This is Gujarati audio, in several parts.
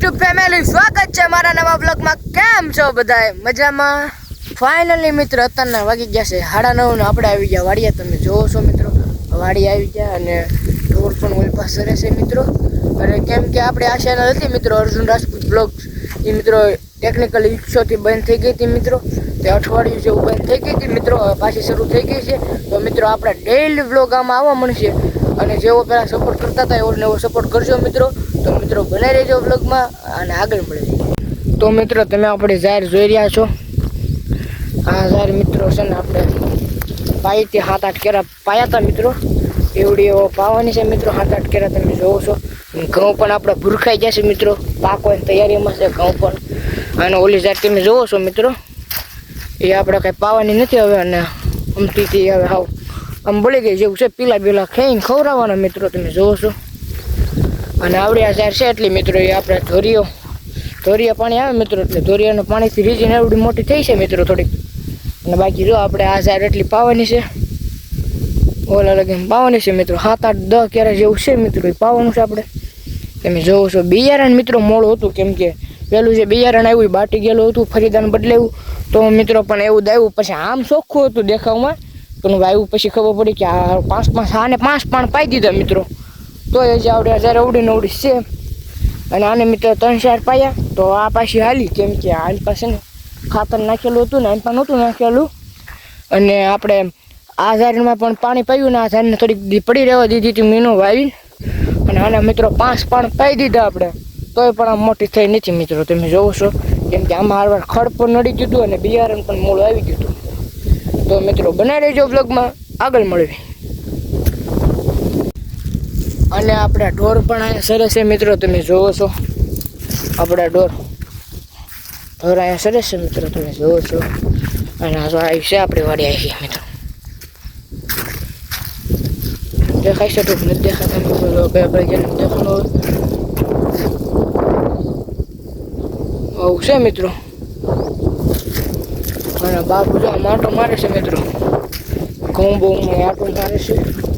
યુટ્યુબ ફેમિલી સ્વાગત છે મારા નવા બ્લોગમાં કેમ છો બધાય? મજામાં? ફાઇનલી મિત્રો, અત્યારના વાગી ગયા છે સાડા નવ ને આપણે આવી ગયા વાડિયા તમે જોવો છો મિત્રો વાડી આવી ગયા અને ઢોર પણ ઓલ પાસે છે મિત્રો. અને કેમ કે આપણે આ ચેનલ હતી મિત્રો, અર્જુન રાજપૂત બ્લોગ એ મિત્રો ટેકનિકલ ઇશ્યુથી બંધ થઈ ગઈ હતી મિત્રો. તે અઠવાડિયું જેવું બંધ થઈ ગઈ હતી મિત્રો પાછી શરૂ થઈ ગઈ છે. તો મિત્રો, આપણે ડેઇલી બ્લોગ આમાં આવવા મળશે. અને જેવો પહેલાં સપોર્ટ કરતા હતા, એવો ને એવો સપોર્ટ કરજો મિત્રો. તો મિત્રો બનાવી રહેજો બ્લોગમાં અને આગળ મળી તો મિત્રો, તમે આપણે જાહેર જોઈ રહ્યા છો. આ જાહેર મિત્રો છે ને આપણે પાઈથી સાત આઠ કેરા પાયા હતા મિત્રો. એવડી એવો પાવાની છે મિત્રો સાત આઠ કેરા તમે જોવો છો. ઘઉં પણ આપણે ભૂરખાઈ જશે મિત્રો. પાકવાની તૈયારીમાં છે ઘઉં પણ. અને ઓલી જાત તમે જોવો છો મિત્રો. એ આપણે કંઈ પાવાની નથી હવે અને અમતીથી હવે હાવ આમ બળી ગઈ જેવું છે. પીલા બીલા ખાઈને ખવડાવવાના મિત્રો, તમે જોવો છો. અને આવડી આ ઝાડ છે, એટલી મિત્રો એ આપણે ધોરીઓ ધોરિયા પાણી આવે મિત્રો, એટલે ધોરિયાનું પાણીથી રીજીને એવડી મોટી થઈ છે મિત્રો થોડીક. અને બાકી જો આપણે આ ઝાડ એટલી પાવાની છે. ઓલા લગીને પાવાની છે મિત્રો, સાત આઠ દસ ક્યારે જેવું છે મિત્રો, એ પાવાનું છે આપણે. તમે જોવો છો, બિયારણ મિત્રો મોડું હતું, કેમ કે પેલું જે બિયારણ આવ્યું, એ બાટી ગયેલું હતું, ફરીદાન બદલાવ્યું. તો મિત્રો પણ એવું દાવ્યું પછી આમ ચોખ્ખું હતું દેખાવમાં. પણ આવ્યું પછી ખબર પડી કે આ પાંચ પાંચ, આને પાંચ પાણ પાઈ દીધા મિત્રો. તો એ જે આવડે હજાર અવડી નવડી છે. અને આને મિત્રો ત્રણ ચાર પાયા. તો આ પાછી હાલી કેમ કે આની પાસે ને ખાતર નાખેલું હતું ને આની પાસે નહોતું નાખેલું. અને આપણે આ ઝાડમાં પણ પાણી પાયું ને આ ઝાડને થોડીક પડી રહેવા દીધી હતી મીનો વાવીને. અને આના મિત્રો પાંચ પાણ પાઈ દીધા આપણે. તોય પણ આમ મોટી થઈ નથી મિત્રો. તમે જોવો છો કેમ કે આમાં હારવાર ખડ પણ નડી ગયું અને બિયારણ પણ મૂળ આવી ગયું તો મિત્રો બનાવી રહેજો બ્લોગમાં આગળ મળવી અને આપણા ઢોર પણ અહીંયા સરસ છે મિત્રો, તમે જોવો છો. આપણા ઢોર. ઢોર અહીંયા સરસ છે મિત્રો, તમે જોવો છો. અને આ આવી છે આપણી વાડી આવી મિત્રો. દેખાય છે ટૂંક, નથી દેખાતા મિત્રો બે આપણે જેને દેખાણું આવું છે મિત્રો. અને બાપુ જો માટો મારે છે મિત્રો. ઘઉં બહુ આટો મારે છે.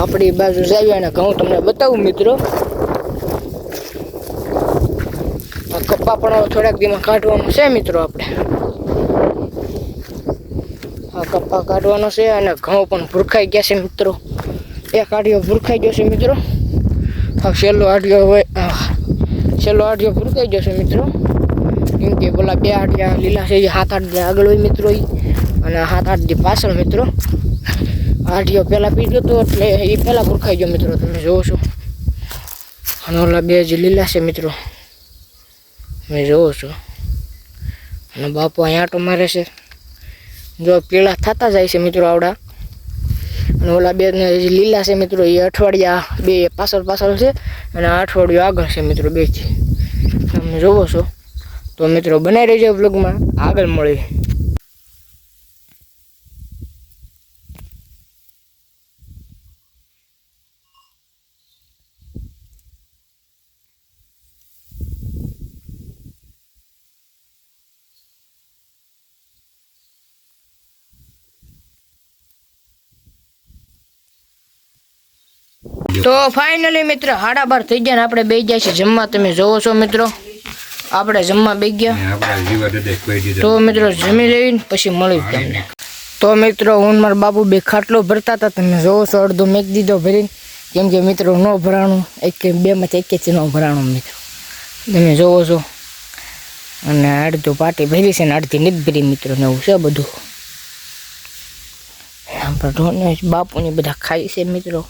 આપણી બાજુ જાવી અને ઘઉં તમને બતાવું મિત્રો. આ કપ્પા પણ થોડાક દીમાં કાઢવાનું છે મિત્રો આપણે. આ કપ્પા કાઢવાનો છે અને ઘઉં પણ ભૂરખાઈ ગયા છે મિત્રો. એક આડિયો ભૂરખાઈ ગયો છે મિત્રો. આ છેલ્લો આડિયો હોય છેલ્લો આડિયો ભૂરખાઈ ગયો છે મિત્રો. કેમ કે પેલા બે આડિયા લીલા છે, એ સાત આઠ આગળ હોય મિત્રો અને સાત આઠ પાછળ મિત્રો. આઠિયો પહેલાં પી હતો એટલે એ પહેલાં ભૂરખાઈ ગયો મિત્રો, તમે જોવો છો. અને ઓલા બે જે લીલા છે મિત્રો, તમે જોવો છો. અને બાપુ અહીંયા આટો મારે છે. જો પીળા થતા જાય છે મિત્રો આવડા. અને ઓલા બે જે લીલા છે મિત્રો, એ અઠવાડિયા બે પાછળ પાછળ છે અને અઠવાડિયું આગળ છે મિત્રો બેથી. તમે જોવો છો. તો મિત્રો, બનાવી રહેજો બ્લોગમાં આગળ મળી તો ફાઇનલી મિત્ર હાડા બાર થઈ ગયા ને આપણે બે ગયા છે જમવા. તમે જોવો છો મિત્રો? આપણે જમવા બે ગયા. તો મિત્રો જમી લઈને પછી મળી તમને. તો મિત્રો હું મારા બાબુ બે ખાટલો ભરતા હતા. તમે જોવો છો અડધો મેક દીધો ભરીને. કેમ કે મિત્રો ન ભરાણું. એક બેમાંથી એક ન ભરાણું મિત્રો. તમે જોવો છો. અને અડધું પાટી ભરી છે ને અડધી નથી ભરી મિત્રો ને એવું છે બધું. બાપુને બધા ખાય છે મિત્રો.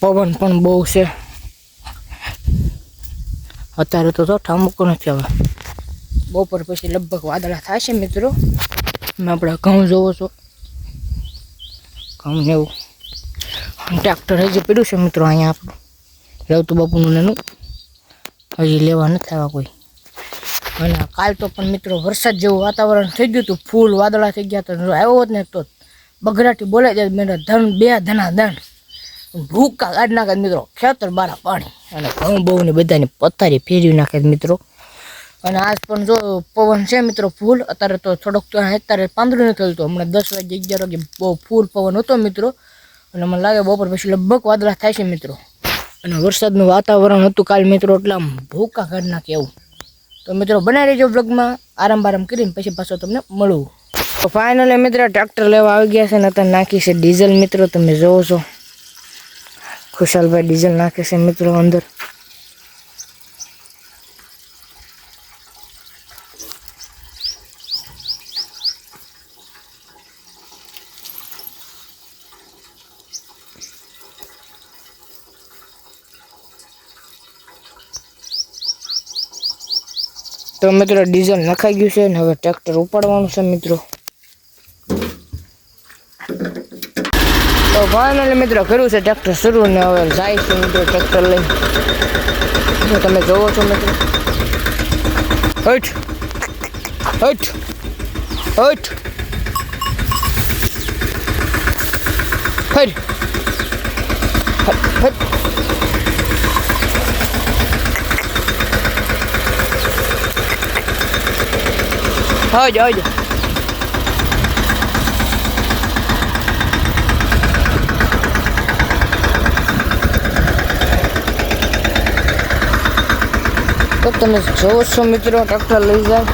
પવન પણ બહુ છે. અત્યારે તો ઠામકો નથી હવે. બપોર પછી લગભગ વાદળા થાય છે મિત્રો. તમે આપણે ઘઉં જોવો છો. ઘઉં એવું. ટ્રેક્ટર હજી પડ્યું છે મિત્રો અહીંયા આપણું. રવતું બાપુનું નાનું. હજી લેવા નથી આવ્યા કોઈ. અને કાલ તો પણ મિત્રો વરસાદ જેવું વાતાવરણ થઈ ગયું હતું. ફૂલ વાદળા થઈ ગયા હતા. આવ્યો હોત ને તો બગડાટી બોલાઈ જાય. મેં ધન, બે ધના ધન ભૂકા કાઢ નાખે મિત્રો. ખેતર બારા પાણી. અને ઘઉં બહુ ને બધાની પથારી ફેરવી નાખે મિત્રો. અને આજ પણ જો પવન છે મિત્રો ફૂલ, અત્યારે તો થોડોક તો અત્યારે પાંદડું નથી થતું હમણાં દસ વાગે, અગિયાર વાગે બહુ ફૂલ પવન હતો મિત્રો. અને મને લાગે બપોર પછી લગભગ વાદળા થાય છે મિત્રો. અને વરસાદનું વાતાવરણ હતું કાલ મિત્રો, એટલે આમ ભૂકા કાઢ નાખે એવું. તો મિત્રો બનાવી રહેજો બ્લોગમાં આરામ બારામ કરીને પછી પાછો તમને મળવું તો ફાઇનલી મિત્રો ટ્રેક્ટર લેવા આવી ગયા છે ને અત્યારે નાખી છે ડીઝલ મિત્રો, તમે જોવો છો. ખુશાલભાઈ ડીઝલ નાખે છે મિત્રો અંદર તો મિત્રો ડીઝલ નખાઈ ગયું છે ને હવે ટ્રેક્ટર ઉપાડવાનું છે, મિત્રો. તો ફાઇનલી મિત્રો કર્યું છે ટ્રેક્ટર શરૂ ને હવે જાય છે મિત્રો ટ્રેક્ટર લઈ તમે જોવો છો મિત્રો હઠ હઠ હટ હજ હજ તો તમે જોવો છો મિત્રો ટ્રેક્ટર લઈ જાય.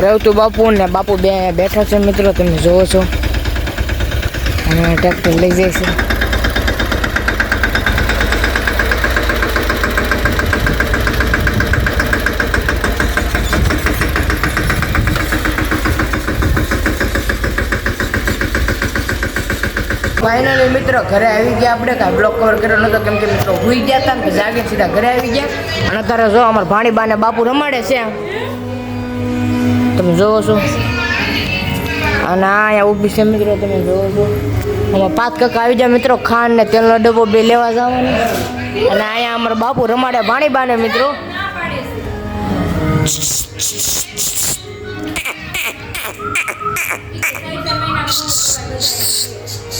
રેવતું બાપુ ને બાપુ બે બેઠા છે મિત્રો, તમે જોવો છો. અને ટ્રેક્ટર લઈ જાય છે. ફાઇનલી મિત્રો, ઘરે આવી ગયા આપણે, કાંઈ બ્લોક કવર કર્યો નતો કેમ કે મિત્રો ભૂઈ ગયા હતા ને કે જાગીને સીધા ઘરે આવી ગયા. અને અત્યારે જો અમારા ભાણી બાને બાપુ રમાડે છે. તમે જોવો છો. અને અહીંયા ઊભી છે મિત્રો, તમે જોવો છો. આમાં પાંચ કાકા આવી જાય મિત્રો, ખાંડ ને તેલનો ડબ્બો બે લેવા જવાનો. અને અહીંયા અમારા બાપુ રમાડે ભાણી બાને મિત્રો.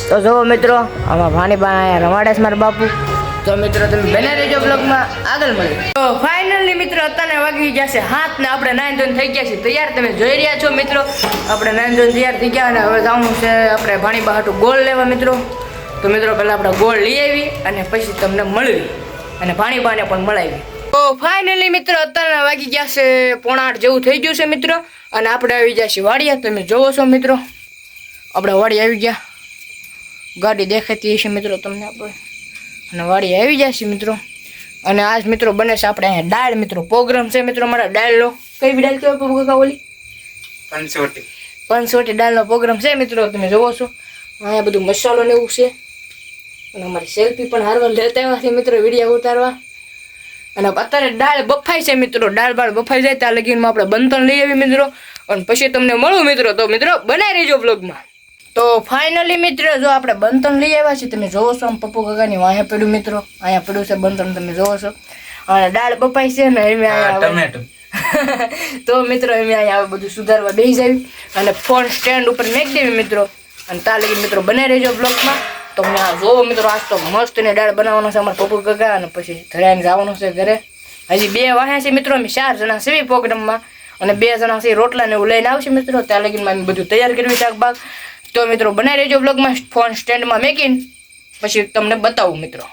તો જુઓ મિત્રો, આમાં ભાણીબા અહીંયા રમાડે મારા બાપુ. તો મિત્રો, તમે બને રહેજો બ્લોગમાં આગળ મળે તો ફાઇનલી મિત્રો, અત્યારે વાગી છે હાથ ને આપણે નાઈન ધોન થઈ ગયા છે તૈયાર તમે જોઈ રહ્યા છો મિત્રો. આપણે નાઈન ધોન તૈયાર થઈ ગયા અને હવે જવું છે આપણે ભાણીબા હાટું ગોળ લેવા મિત્રો. તો મિત્રો, પહેલાં આપણે ગોળ લઈ આવી અને પછી તમને મળવી. અને ભાણીબાને પણ મળાવી. તો ફાઇનલી મિત્રો, અત્યારે વાગી ગયા છે પોણા આઠ જેવું થઈ ગયું છે મિત્રો. અને આપણે આવી ગયા છીએ વાડિયા તમે જોવો છો મિત્રો. આપણે વાડી આવી ગયા. ગાડી દેખાતી હશે મિત્રો તમને આપણે. અને વાડી આવી જશે મિત્રો. અને આજ મિત્રો બને છે આપણે અહીંયા દાળ મિત્રો. પ્રોગ્રામ છે મિત્રો મારા દાળનો કઈ દાળ કહેવાય કાકા ઓલી? પંચોટી પંચોટી દાળનો પ્રોગ્રામ છે મિત્રો તમે જોવો છો. અહીંયા બધું મસાલો ને એવું છે. અને અમારી સેલ્ફી પણ હારવા લેતા આવ્યા છે મિત્રો વીડિયો ઉતારવા. અને અત્યારે દાળ બફાઈ છે મિત્રો દાળ બાળ બફાઈ જાય ત્યાં લગીનમાં આપણે બંધન લઈ આવી મિત્રો. અને પછી તમને મળું મિત્રો. તો મિત્રો બનાવી રહેજો બ્લોગમાં તો ફાઇનલી મિત્રો જો આપણે બંધન લઈ આવ્યા છીએ તમે જોવો છો આમ પપ્પુ કાકાની વાંહે પડ્યું મિત્રો. અહીંયા પડ્યું છે બંધન તમે જોવો છો. અને દાળ બપાઈ છે ને એમ ટમેટો. તો મિત્રો એમ અહીંયા બધું સુધારવા બેસી જાવી અને ફોન સ્ટેન્ડ ઉપર મેક દેવી મિત્રો. અને ત્યાં લગી મિત્રો બનાવી રહેજો બ્લોગમાં તો મેં આ જોવો મિત્રો આજ તો મસ્ત ને દાળ બનાવવાનો છે અમારા પપ્પુ કાકા. અને પછી ધરાઈને જવાનું છે ઘરે. હજી બે વાહ્યા છે મિત્રો અમે ચાર જણા છે પ્રોગ્રામમાં અને બે જણા છે રોટલા ને એવું લઈને આવશે મિત્રો. ત્યાં લગીને બધું તૈયાર કર્યું શાકભાગ. તો મિત્રો બનાવી રહેજો બ્લોગમાં ફોન સ્ટેન્ડમાં મેકીને પછી તમને બતાવું મિત્રો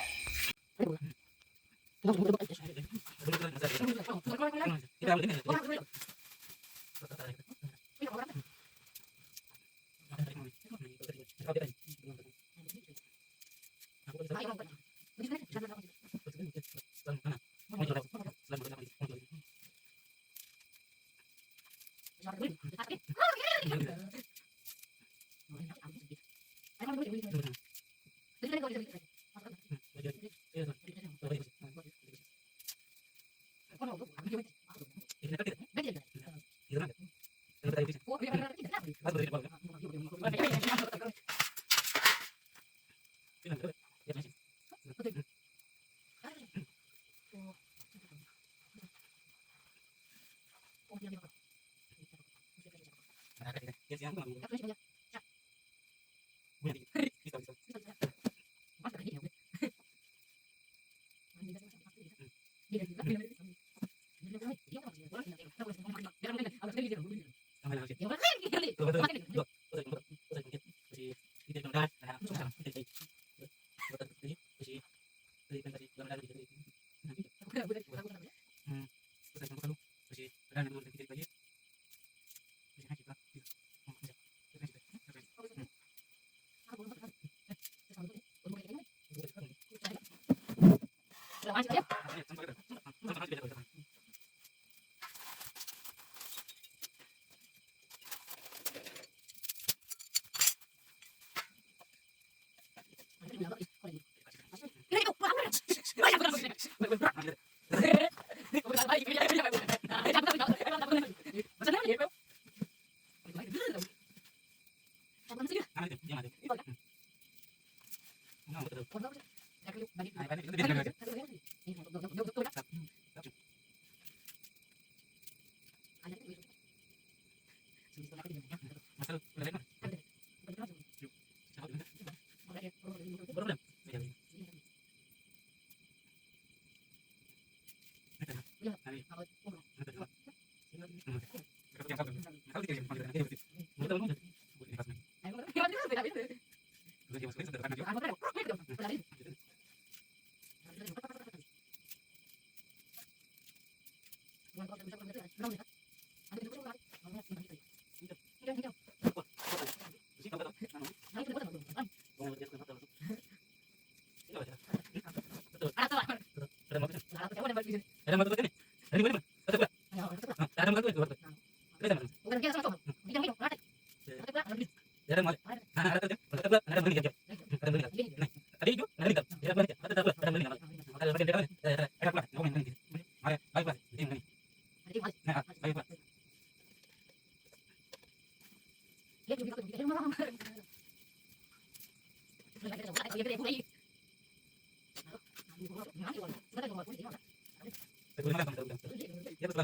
Gracias. 啊，对。哎呀，咱们找个地方，咱们。ಯಾರು ಮಾಡ್ತೀವಿ ಬರ್ತದೆ Terima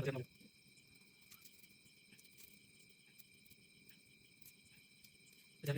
dulu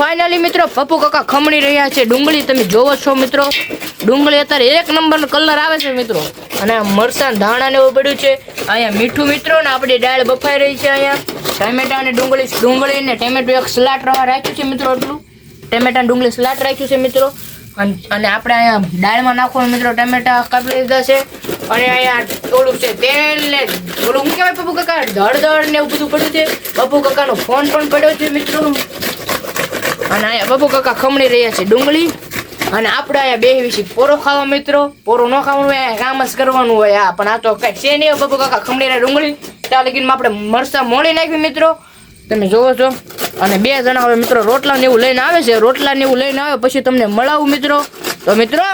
ફાઇનલી મિત્રો, પપ્પુ કાકા ખમણી રહ્યા છે. ડુંગળી તમે જોવો છો, મિત્રો. ડુંગળી અત્યારે એક નંબરનો કલર આવે છે, મિત્રો. અને મરસાં ધાણા ને એવું પડ્યું છે. અહીંયા મીઠું, મિત્રો, ને આપણી દાળ બફાઈ રહી છે અહીંયા. ટામેટા અને ડુંગળી ડુંગળી ને ટેમેટો એક સલાડ રાખ્યું છે, મિત્રો એટલું ટેમેટા ડુંગળી સલાડ રાખ્યું છે, મિત્રો. અન- આપણે અહીંયા દાળમાં નાખવાનું, મિત્રો, ટામેટા કાપી લીધા છે. અને અહીંયા થોડુંક છે, તેલ ને થોડું હું કહેવાય, પપ્પુ કાકા? દળ ને એવું બધું પડ્યું છે. પપ્પુ કાકાનો ફોન પણ પડ્યો છે, મિત્રો. અને અહીંયા બબુ કાકા ખમણી રહ્યા છે ડુંગળી. અને આપણે અહીંયા બે વિશે પોરો ખાવા મિત્રો. પોરો ન ખાવાનું હોય કામ જ કરવાનું હોય. આ પણ આ તો કઈ છે નહીં બબુ કાકા ખમણી રહ્યા ડુંગળી. ત્યાં લગીને આપણે મરસા મોડી નાખી મિત્રો. તમે જોવો છો. અને બે જણા હવે મિત્રો રોટલા ને એવું લઈને આવે છે. રોટલા ને એવું લઈને આવે, પછી તમને મળાવું મિત્રો. તો મિત્રો,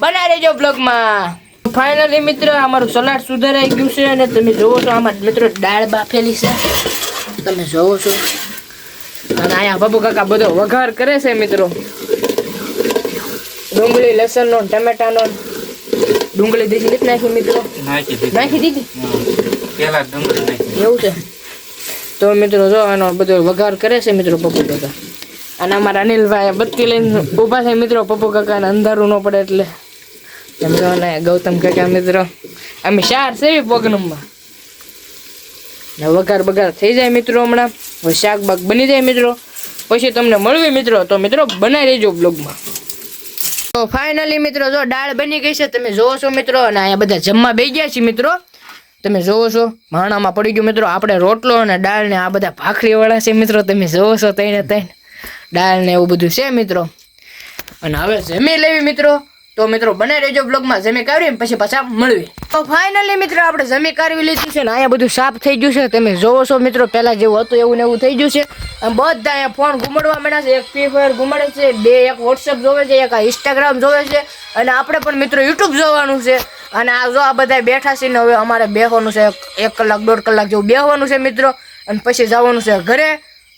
બનાવી દેજો બ્લોગમાં ફાઇનલી મિત્ર, અમારું સલાડ સુધારાઈ ગયું છે અને તમે જોવો છો, આમાં મિત્રો દાળ બાફેલી છે. તમે જોવો છો. અને અહીંયા બાબુ કાકા બધો વઘાર કરે છે મિત્રો. ડુંગળી લસણનો નો ટમેટાનો. નો ડુંગળી દેખી નથી નાખી મિત્રો. નાખી દીધી. પેલા ડુંગળી એવું છે? તો મિત્રો જો આનો બધો વઘાર કરે છે મિત્રો પપ્પુ કાકા. અને અમારા અનિલભાઈ બત્તી લઈને ઊભા છે મિત્રો પપ્પુ કાકાને અંધારું ન પડે એટલે. એમ જો અને ગૌતમ કાકા મિત્રો અમે ચાર છે પગનમમાં વઘાર બગાર થઈ જાય મિત્રો હમણાં. શાક બાક બની જાય મિત્રો. પછી તમને મળવી મિત્રો, તો મિત્રો બનાવી લેજો બ્લોગમાં તો ફાઇનલી મિત્રો જો દાળ બની ગઈ છે, તમે જોવો છો મિત્રો, અને અહીંયા બધા જમવા બે ગયા છે મિત્રો. તમે જોવો છો, માણામાં પડી ગયું મિત્રો, આપણે રોટલો અને દાળ ને આ બધા ભાખરી વાળા છે મિત્રો, તમે જોવો છો તઈને તઈને. દાળ ને એવું બધું છે મિત્રો. અને હવે જમી લેવી મિત્રો. તો મિત્રો, બને રહેજો બ્લોગમાં જમી કાઢવી પછી પાછા મળવી તો ફાઇનલી મિત્રો, આપણે જમી કાઢવી લીધું છે ને, અહીંયા બધું સાફ થઈ ગયું છે તમે જોવો છો મિત્રો, પહેલા જેવું હતું એવું ને એવું થઈ ગયું છે. બધા અહીંયા ફોન ઘૂમડવા માંડ્યા છે. એક ફ્રી ફાયર ઘૂમડે છે, બે, એક વોટ્સઅપ જોવે છે, એક ઇન્સ્ટાગ્રામ જોવે છે. અને આપણે પણ મિત્રો યુટ્યુબ જોવાનું છે. અને આ જો આ બધા બેઠા છે ને, હવે અમારે બેહવાનું છે એક કલાક, દોઢ કલાક જેવું બેહવાનું છે મિત્રો. અને પછી જવાનું છે ઘરે.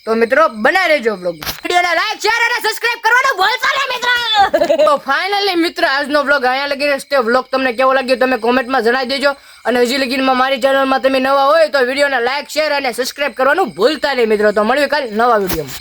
તો મિત્રો બનાવી રહેજો બ્લોગ વિડીયોને લાઈક શેર અને સબસ્ક્રાઇબ કરવાનું ભૂલતા નહીં મિત્રો. તો ફાઇનલી મિત્ર આજનો બ્લોગ અહીંયા લગી રહેશે વ્લોગ તમને કેવો લાગ્યો તમે કોમેન્ટમાં જણાવી દેજો. અને હજી લગીનમાં મારી ચેનલમાં તમે નવા હોય તો વિડીયોને લાઈક શેર અને સબસ્ક્રાઇબ કરવાનું ભૂલતા નહીં મિત્રો. તો મળીએ કાલે નવા વિડીયોમાં.